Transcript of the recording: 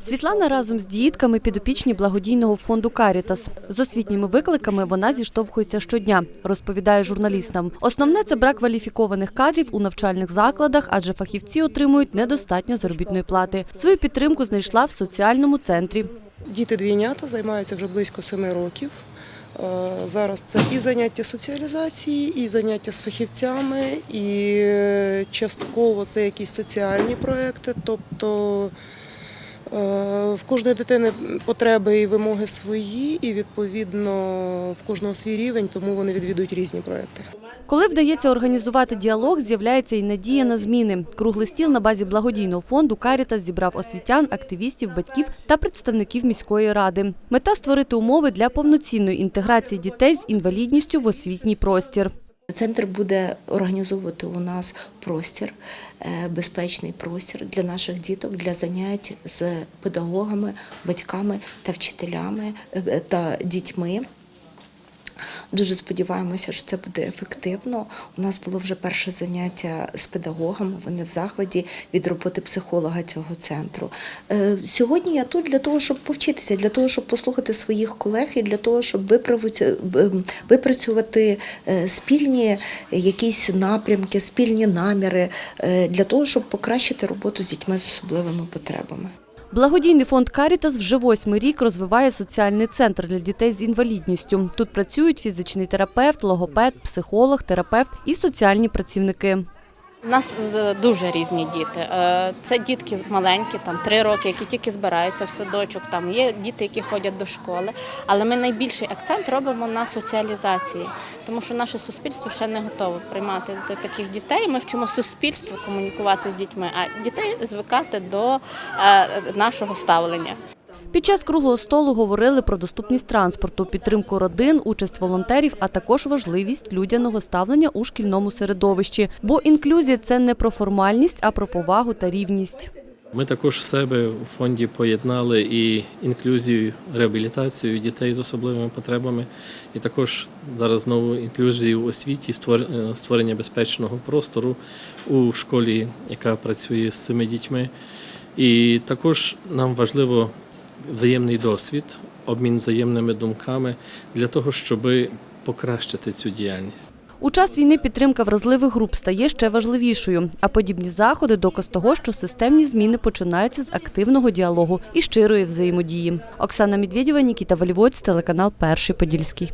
Світлана разом з дітками підопічні благодійного фонду Карітас. З освітніми викликами вона зіштовхується щодня, розповідає журналістам. Основне це брак кваліфікованих кадрів у навчальних закладах, адже фахівці отримують недостатньо заробітної плати. Свою підтримку знайшла в соціальному центрі. Діти двійнята займаються вже близько семи років. Е, Зараз це і заняття соціалізації, і заняття з фахівцями, і е, частково це якісь соціальні проекти. Тобто в кожної дитини потреби і вимоги свої, і відповідно в кожного свій рівень, тому вони відвідують різні проекти. Коли вдається організувати діалог, з'являється і надія на зміни. Круглий стіл на базі благодійного фонду Карітас зібрав освітян, активістів, батьків та представників міської ради. Мета створити умови для повноцінної інтеграції дітей з інвалідністю в освітній простір. Центр буде організовувати у нас простір, е, безпечний простір для наших діток для занять з педагогами, батьками та вчителями е, та дітьми. Дуже сподіваємося, що це буде ефективно. У нас було вже перше заняття з педагогами. Вони в захваті від роботи психолога цього центру. Е, Сьогодні я тут для того, щоб повчитися, для того, щоб послухати своїх колег і для того, щоб виправити- випрацювати е, спільні якісь напрямки, спільні наміри е, для того, щоб покращити роботу з дітьми з особливими потребами. Благодійний фонд Карітас вже восьмий рік розвиває соціальний центр для дітей з інвалідністю. Тут працюють фізичний терапевт, логопед, психолог, терапевт і соціальні працівники. У нас дуже різні діти. Е, Це дітки маленькі, там три роки, які тільки збираються в садочок. Там є діти, які ходять до школи. Але ми найбільший акцент робимо на соціалізації, тому що наше суспільство ще не готове приймати таких дітей. Ми вчимо суспільство комунікувати з дітьми, а дітей звикати до е, нашого ставлення. Під час круглого столу говорили про доступність транспорту, підтримку родин, участь волонтерів, а також важливість людяного ставлення у шкільному середовищі. Бо інклюзія це не про формальність, а про повагу та рівність. Ми також в себе у фонді поєднали і інклюзію, реабілітацію дітей з особливими потребами, і також зараз знову інклюзію в освіті, е, створення безпечного простору у школі, яка працює з цими дітьми. І також нам важливо взаємний досвід, обмін взаємними думками для того, щоб покращити цю діяльність. У час війни підтримка вразливих груп стає ще важливішою, а подібні заходи доказ того, що системні зміни починаються з активного діалогу і щирої взаємодії. Оксана Медведєва, Нікіта Валівоць, телеканал Перший Подільський.